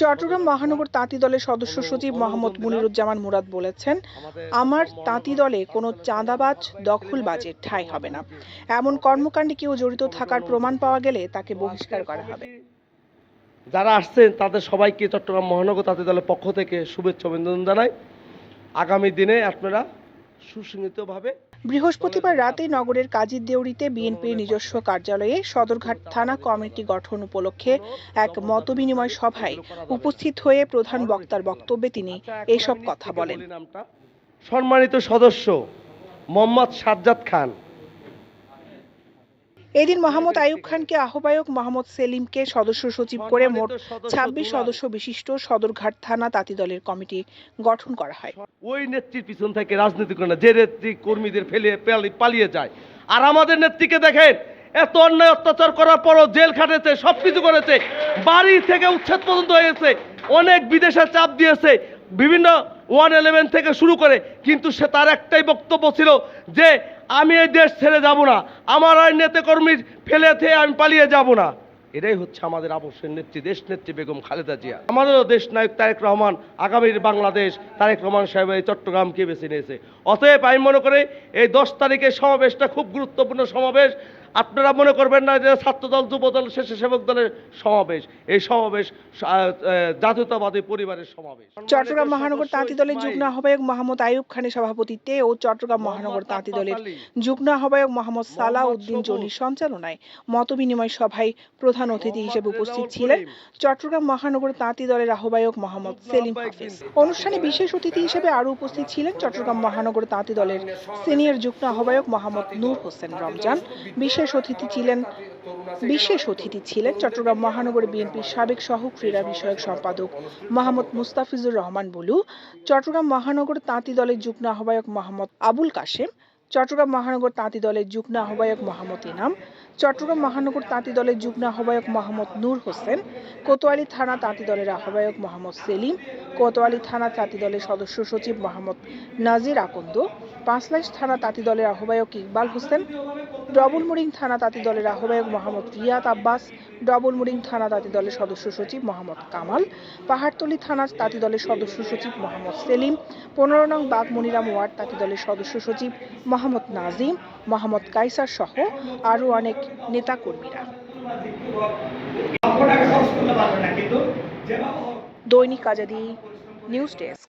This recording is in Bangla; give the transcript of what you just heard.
চট্টগ্রাম মহানগর তাঁতি দলের সদস্য সচিব মোহাম্মদ মুনিরুজ্জামান মুরাদ বলেছেন, আমার তাঁতি দলে কোনো চাঁদাবাজ, দখলবাজের ঠাঁই হবে না। এমন কর্মকাণ্ডে কেউ জড়িত থাকার প্রমাণ পাওয়া গেলে তাকে বহিষ্কার করা হবে। যারা আসছেন, তাদের সবাইকে চট্টগ্রাম মহানগর তাঁতি দলের পক্ষ থেকে শুভেচ্ছা অভিনন্দন জানাই। আগামী দিনে আপনারা সুসংগঠিতভাবে বৃহস্পতিবার রাতে নগরের কাজী দেউরিতে বিএনপির নিজস্ব কার্যালয়ে সদরঘাট থানা কমিটি গঠন উপলক্ষে এক মতবিনিময় সভায় উপস্থিত হয়ে প্রধান বক্তার বক্তব্যে তিনি এসব কথা বলেন সম্মানিত সদস্য মোহাম্মদ সাজ্জাদ খান এদিন মোহাম্মদ আইয়ুব খানকে আহ্বায়ক মোহাম্মদ সেলিমকে সদস্য সচিব করে মোট ছাব্বিশ সদস্য বিশিষ্ট সদরঘাট থানা তাঁতি দলের কমিটি গঠন করা হয়। ওই নেত্রীর পিছন থেকে রাজনীতি করে না যে নেত্রী কর্মীদের ফেলে পালিয়ে যায়। আর আমাদের নেত্রীকে দেখেন এত অন্যায় অত্যাচার করার পরও জেল খাটেছে সব কিছু করেছে বাড়ি থেকে উচ্ছেদ পর্যন্ত হয়েছে অনেক বিদেশে চাপ দিয়েছে বিভিন্ন ওয়ান ইলেভেন থেকে শুরু করে কিন্তু সে তার একটাই বক্তব্য ছিল যে আমি এই দেশ ছেড়ে যাব না। আমার আর নেতা কর্মীর ফেলে থেকে আমি পালিয়ে যাব না। এটাই হচ্ছে আমাদের আবশ্যের নেত্রী, দেশ নেত্রী বেগম খালেদা জিয়া। আমাদেরও দেশ নায়ক তারেক রহমান আগামীর বাংলাদেশ, তারেক রহমান সাহেব এই চট্টগ্রামকে বেছে নিয়েছে। অতএব আমি মনে করি এই দশ তারিখের সমাবেশটা খুব গুরুত্বপূর্ণ সমাবেশ। আপনারা মনে করবেন না যে ছাত্রদল যুবদল স্বেচ্ছাসেবক দলের সমাবেশ। এই সমাবেশ জাতীয়তাবাদী পরিবারের সমাবেশ। চট্টগ্রাম মহানগর তাঁতি দলের যুগ্ম আহ্বায়ক মোহাম্মদ আইয়ুব খানের সভাপতিত্বে ও চট্টগ্রাম মহানগর তাঁতি দলের যুগ্ম আহ্বায়ক মোহাম্মদ সালাহ উদ্দিন জনির সঞ্চালনায় মতবিনিময় সভায় প্রধান অতিথি হিসেবে উপস্থিত ছিলেন চট্টগ্রাম মহানগর তাঁতি দলের আহ্বায়ক মোহাম্মদ সেলিম হাফিজ। অনুষ্ঠানে বিশেষ অতিথি হিসেবে আরও উপস্থিত ছিলেন চট্টগ্রাম মহানগর তাঁতি দলের সিনিয়র যুগ্ম আহ্বায়ক মোহাম্মদ নূর হোসেন রমজান। বিশেষ অতিথি ছিলেন বিশেষ অতিথি ছিলেন চট্টগ্রাম মহানগর বিএনপির সাবেক সহ ক্রীড়া বিষয়ক সম্পাদক মোহাম্মদ মুস্তাফিজুর রহমান বুলু, চট্টগ্রাম মহানগর তাঁতি দলের যুগ্ম আহ্বায়ক মোহাম্মদ আবুল কাশেম, চট্টগ্রাম মহানগর তাঁতি দলের যুগ্ম আহ্বায়ক মোহাম্মদ ইনাম, চট্টগ্রাম মহানগর তাঁতি দলের যুগ্ম আহ্বায়ক মোহাম্মদ নূর হোসেন, কোতোয়ালি থানা তাঁতি দলের আহ্বায়ক মোহাম্মদ সেলিম, কোতোয়ালি থানা তাঁতি দলের সদস্য সচিব মোহাম্মদ নাজির আকন্দ, পাঁচলাইশ থানা তাঁতি দলের আহ্বায়ক ইকবাল হোসেন ডবলমুরিং থানা তাঁতি দলের আহ্বায়ক মোহাম্মদ রিয়াদ আব্বাস ডবলমুরিং থানা তাঁতি দলের সদস্য সচিব মোহাম্মদ কামাল পাহাড়তলী থানা তাঁতি দলের সদস্য সচিব মোহাম্মদ সেলিম পনেরো নং বাগমনিরাম ওয়ার্ড তাঁতি দলের সদস্য সচিব মোহাম্মদ নাজিম মোহাম্মদ কাইসার সহ আরও অনেক নেতাকর্মীরা। দৈনিক আজাদি নিউজ ডেস্ক।